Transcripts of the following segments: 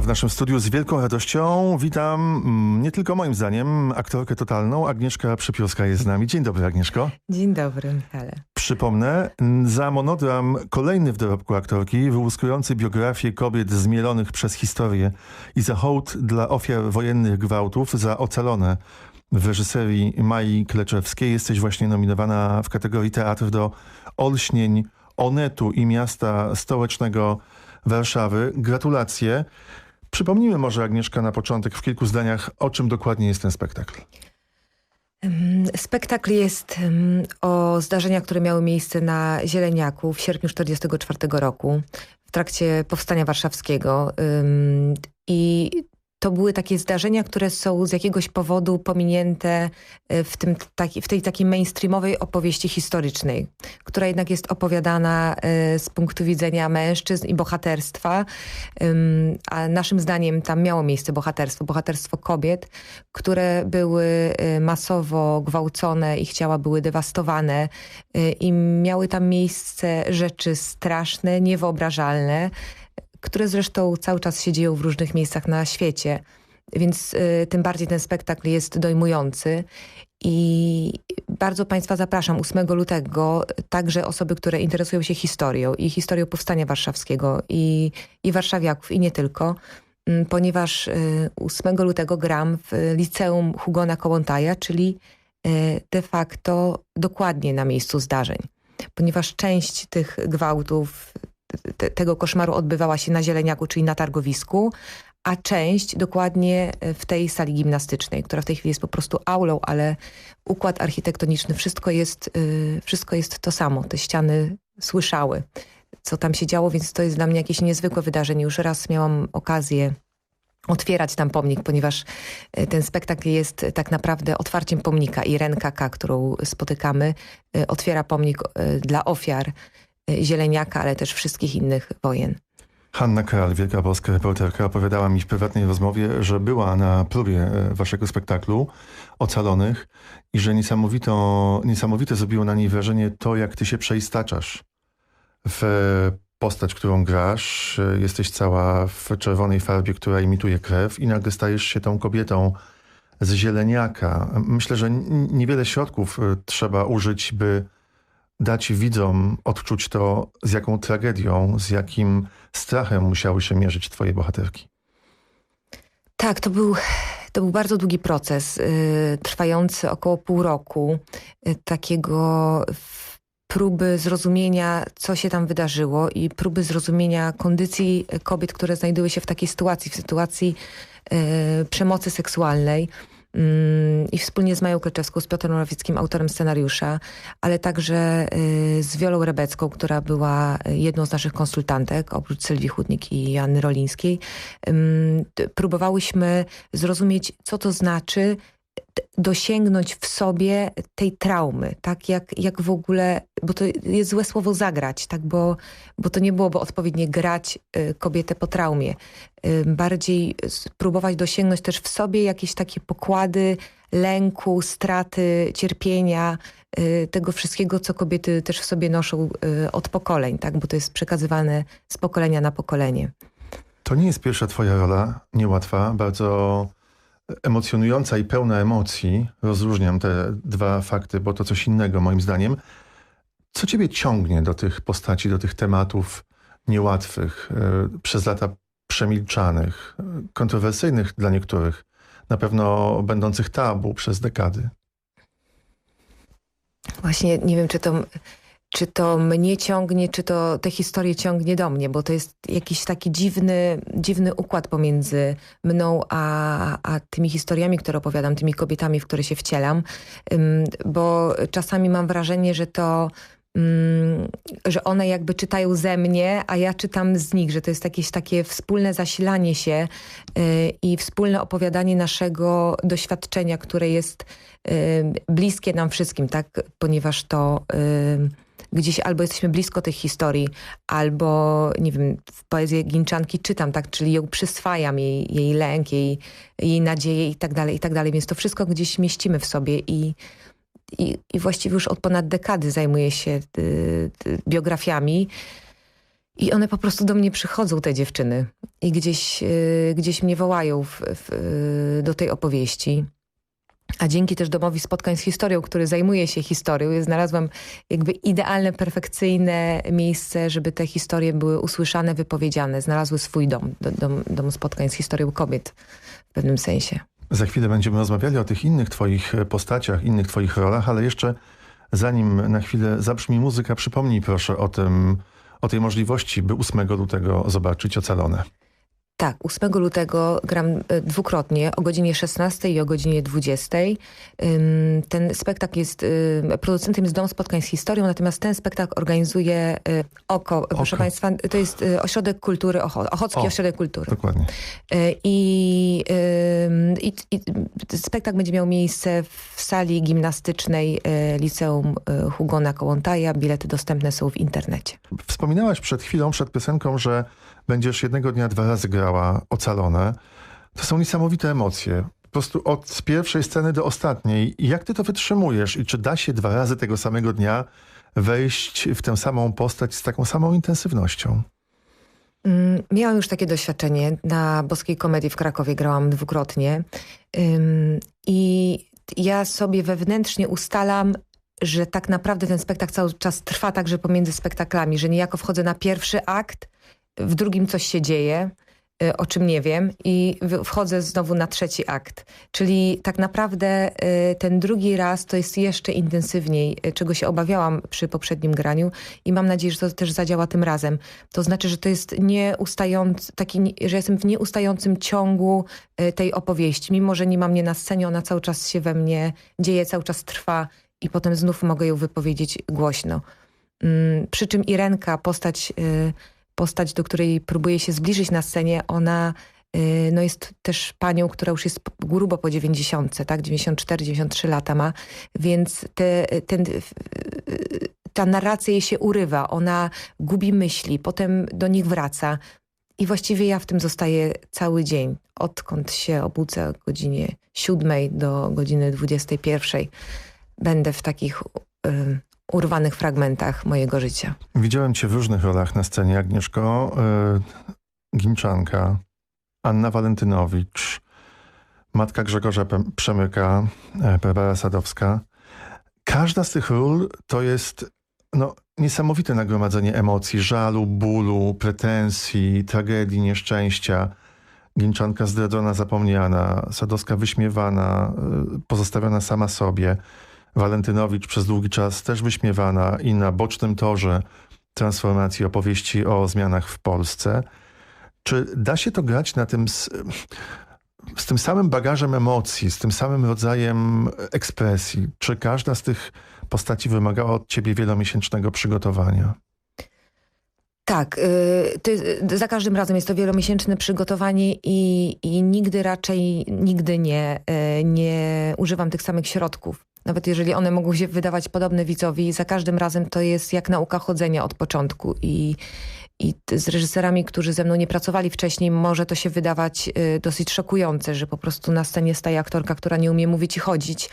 W naszym studiu z wielką radością witam, mm, nie tylko moim zdaniem, aktorkę totalną. Agnieszka Przypiórska jest z nami. Dzień dobry Agnieszko. Dzień dobry Michale. Przypomnę, za monodram kolejny w dorobku aktorki, wyłuskujący biografię kobiet zmielonych przez historię i za hołd dla ofiar wojennych gwałtów za ocalone w reżyserii Mai Kleczewskiej. Jesteś właśnie nominowana w kategorii teatr do olśnień Onetu i miasta stołecznego Warszawy. Gratulacje. Przypomnijmy może, Agnieszka, na początek w kilku zdaniach, o czym dokładnie jest ten spektakl. Spektakl jest o zdarzeniach, które miały miejsce na Zieleniaku w sierpniu 1944 roku w trakcie Powstania Warszawskiego. I to były takie zdarzenia, które są z jakiegoś powodu pominięte e, w, tym, taki, w tej takiej mainstreamowej opowieści historycznej, która jednak jest opowiadana e, z punktu widzenia mężczyzn i bohaterstwa, a naszym zdaniem tam miało miejsce bohaterstwo, bohaterstwo kobiet, które były e, masowo gwałcone, ich ciała były dewastowane i miały tam miejsce rzeczy straszne, niewyobrażalne, które zresztą cały czas się dzieją w różnych miejscach na świecie. Więc y, tym bardziej ten spektakl jest dojmujący i bardzo Państwa zapraszam 8 lutego, także osoby, które interesują się historią i historią Powstania Warszawskiego i, i warszawiaków i nie tylko, y, ponieważ y, 8 lutego gram w liceum Hugona Kołątaja, czyli y, de facto dokładnie na miejscu zdarzeń. Ponieważ część tych gwałtów, te, tego koszmaru odbywała się na Zieleniaku, czyli na targowisku, a część dokładnie w tej sali gimnastycznej, która w tej chwili jest po prostu aulą, ale układ architektoniczny, wszystko jest, y, wszystko jest to samo. Te ściany słyszały, co tam się działo, więc to jest dla mnie jakieś niezwykłe wydarzenie. Już raz miałam okazję otwierać tam pomnik, ponieważ y, ten spektakl jest tak naprawdę otwarciem pomnika i K, którą spotykamy, otwiera pomnik dla ofiar Zieleniaka, ale też wszystkich innych wojen. Hanna Kral, wielka polska reporterka, opowiadała mi w prywatnej rozmowie, że była na próbie e, waszego spektaklu Ocalonych i że niesamowito, niesamowite zrobiło na niej wrażenie to, jak ty się przeistaczasz w postać, którą grasz. E, jesteś cała w czerwonej farbie, która imituje krew i nagle stajesz się tą kobietą z zieleniaka. Myślę, że niewiele środków e, trzeba użyć, by dać widzom odczuć to, z jaką tragedią, z jakim strachem musiały się mierzyć twoje bohaterki. Tak, to był, to był bardzo długi proces, yy, trwający około pół roku, yy, takiego próby zrozumienia, co się tam wydarzyło i próby zrozumienia kondycji kobiet, które znajdują się w takiej sytuacji, w sytuacji yy, przemocy seksualnej. Mm, i wspólnie z Mają Kleczewską, z Piotrem Morawieckim, autorem scenariusza, ale także y, z Wiolą Rebecką, która była jedną z naszych konsultantek, oprócz Sylwii Chudnik i Janny Rolińskiej. Próbowałyśmy zrozumieć, co to znaczy dosięgnąć w sobie tej traumy, tak jak, jak w ogóle, bo to jest złe słowo zagrać, tak, bo, bo to nie byłoby odpowiednie grać y, kobietę po traumie. Y, bardziej spróbować dosięgnąć też w sobie jakieś takie pokłady lęku, straty, cierpienia, y, tego wszystkiego, co kobiety też w sobie noszą y, od pokoleń, tak, bo to jest przekazywane z pokolenia na pokolenie. To nie jest pierwsza twoja rola, niełatwa, bardzo emocjonująca i pełna emocji. Rozróżniam te dwa fakty, bo to coś innego moim zdaniem. Co ciebie ciągnie do tych postaci, do tych tematów niełatwych, e, przez lata przemilczanych, kontrowersyjnych dla niektórych, na pewno będących tabu przez dekady? Właśnie nie wiem, czy to czy to mnie ciągnie, czy to te historie ciągnie do mnie, bo to jest jakiś taki dziwny, dziwny układ pomiędzy mną a, a tymi historiami, które opowiadam, tymi kobietami, w które się wcielam, bo czasami mam wrażenie, że to że one jakby czytają ze mnie, a ja czytam z nich, że to jest jakieś takie wspólne zasilanie się y, i wspólne opowiadanie naszego doświadczenia, które jest y, bliskie nam wszystkim, tak? Ponieważ to gdzieś albo jesteśmy blisko tych historii, albo, nie wiem, w poezji Ginczanki czytam, tak, czyli ją przyswajam, jej, jej lęk, jej, jej nadzieję i tak dalej, i tak dalej, więc to wszystko gdzieś mieścimy w sobie i, i, i właściwie już od ponad dekady zajmuję się y, y, biografiami I one po prostu do mnie przychodzą, te dziewczyny. I gdzieś, y, gdzieś mnie wołają w, w, y, do tej opowieści. A dzięki też domowi spotkań z historią, który zajmuje się historią, znalazłam jakby idealne, perfekcyjne miejsce, żeby te historie były usłyszane, wypowiedziane, znalazły swój dom, dom, dom spotkań z historią kobiet w pewnym sensie. Za chwilę będziemy rozmawiali o tych innych twoich postaciach, innych twoich rolach, ale jeszcze zanim na chwilę zabrzmi muzyka, przypomnij proszę o tym, o tej możliwości, by 8 lutego zobaczyć Ocalone. Tak, 8 lutego gram e, dwukrotnie, o godzinie 16 i o godzinie 20. Ten spektakl jest, producentem jest Dom Spotkań z Historią, natomiast ten spektakl organizuje e, OKO, Oko. proszę Państwa, to jest e, Ośrodek Kultury, Ocho, Ochocki o, Ośrodek Kultury. Dokładnie. I, i, I spektakl będzie miał miejsce w sali gimnastycznej Liceum Hugona Kołątaja. Bilety dostępne są w internecie. Wspominałaś przed chwilą, przed piosenką, że będziesz jednego dnia dwa razy grała Ocalone. To są niesamowite emocje. Po prostu od pierwszej sceny do ostatniej. Jak ty to wytrzymujesz? I czy da się dwa razy tego samego dnia wejść w tę samą postać z taką samą intensywnością? Mm, miałam już takie doświadczenie. Na Boskiej Komedii w Krakowie grałam dwukrotnie. I ja sobie wewnętrznie ustalam, że tak naprawdę ten spektakl cały czas trwa także pomiędzy spektaklami, że niejako wchodzę na pierwszy akt, w drugim coś się dzieje, y, o czym nie wiem i wchodzę znowu na trzeci akt. Czyli tak naprawdę y, ten drugi raz to jest jeszcze intensywniej, y, czego się obawiałam przy poprzednim graniu i mam nadzieję, że to też zadziała tym razem. To znaczy, że to jest nieustający, taki, że jestem w nieustającym ciągu tej opowieści. Mimo, że nie mam mnie na scenie, ona cały czas się we mnie dzieje, cały czas trwa i potem znów mogę ją wypowiedzieć głośno. Mm, przy czym Irenka, postać postać, do której próbuję się zbliżyć na scenie, ona y, no jest też panią, która już jest grubo po 90, tak? 94-93 lata ma, więc te, ten, ta narracja jej się urywa, ona gubi myśli, potem do nich wraca i właściwie ja w tym zostaję cały dzień, odkąd się obudzę o godzinie 7 do godziny 21. Będę w takich y, urwanych fragmentach mojego życia. Widziałem cię w różnych rolach na scenie, Agnieszko. Yy, Ginczanka, Anna Walentynowicz, matka Grzegorza Przemyka, e, Barbara Sadowska. Każda z tych ról to jest no, niesamowite nagromadzenie emocji, żalu, bólu, pretensji, tragedii, nieszczęścia. Ginczanka zdradzona, zapomniana, Sadowska wyśmiewana, e, pozostawiona sama sobie. Walentynowicz przez długi czas też wyśmiewana i na bocznym torze transformacji opowieści o zmianach w Polsce. Czy da się to grać na tym z, z tym samym bagażem emocji, z tym samym rodzajem ekspresji? Czy każda z tych postaci wymagała od ciebie wielomiesięcznego przygotowania? Tak, y, za każdym razem jest to wielomiesięczne przygotowanie i, i nigdy raczej, nigdy nie, y, nie używam tych samych środków. Nawet jeżeli one mogą się wydawać podobne widzowi, za każdym razem to jest jak nauka chodzenia od początku i, i z reżyserami, którzy ze mną nie pracowali wcześniej, może to się wydawać y, dosyć szokujące, że po prostu na scenie staje aktorka, która nie umie mówić i chodzić,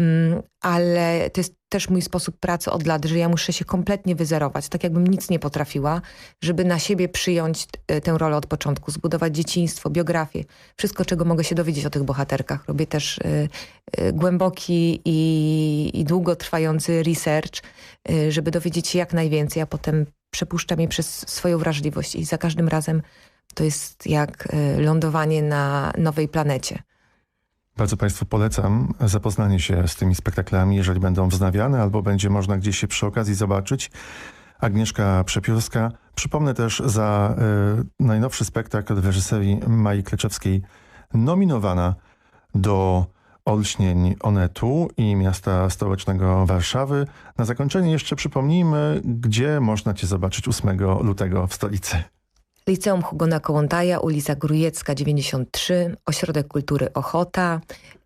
mm, ale to jest też mój sposób pracy od lat, że ja muszę się kompletnie wyzerować, tak jakbym nic nie potrafiła, żeby na siebie przyjąć y, tę rolę od początku, zbudować dzieciństwo, biografię, wszystko, czego mogę się dowiedzieć o tych bohaterkach. Robię też y, y, głęboki i, i długotrwający research, y, żeby dowiedzieć się jak najwięcej, a potem przepuszczam je przez swoją wrażliwość i za każdym razem to jest jak lądowanie na nowej planecie. Bardzo Państwu polecam zapoznanie się z tymi spektaklami, jeżeli będą wznawiane albo będzie można gdzieś się przy okazji zobaczyć. Agnieszka Przepiórska. Przypomnę też za y, najnowszy spektakl w reżyserii Mai Kleczewskiej nominowana do olśnień Onetu i miasta stołecznego Warszawy. Na zakończenie jeszcze przypomnijmy, gdzie można Cię zobaczyć 8 lutego w stolicy. Liceum Hugona Kołątaja, ulica Grujecka 93, Ośrodek Kultury Ochota,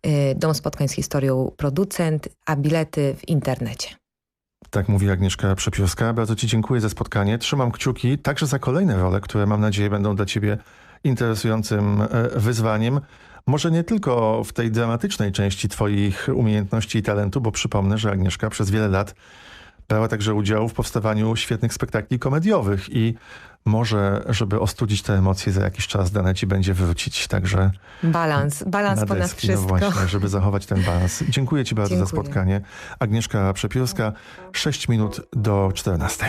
y, Dom Spotkań z Historią Producent, a bilety w internecie. Tak mówi Agnieszka Przepiórska. Bardzo Ci dziękuję za spotkanie. Trzymam kciuki także za kolejne role, które mam nadzieję będą dla Ciebie interesującym e, wyzwaniem. Może nie tylko w tej dramatycznej części Twoich umiejętności i talentu, bo przypomnę, że Agnieszka przez wiele lat brała także udział w powstawaniu świetnych spektakli komediowych i może, żeby ostudzić te emocje, za jakiś czas dane ci będzie wrócić. Także Balans, balans na ponad deski, no wszystko. właśnie, żeby zachować ten balans. Dziękuję ci bardzo za Dziękuję. spotkanie. Agnieszka Przepiórska, 6 minut do 14.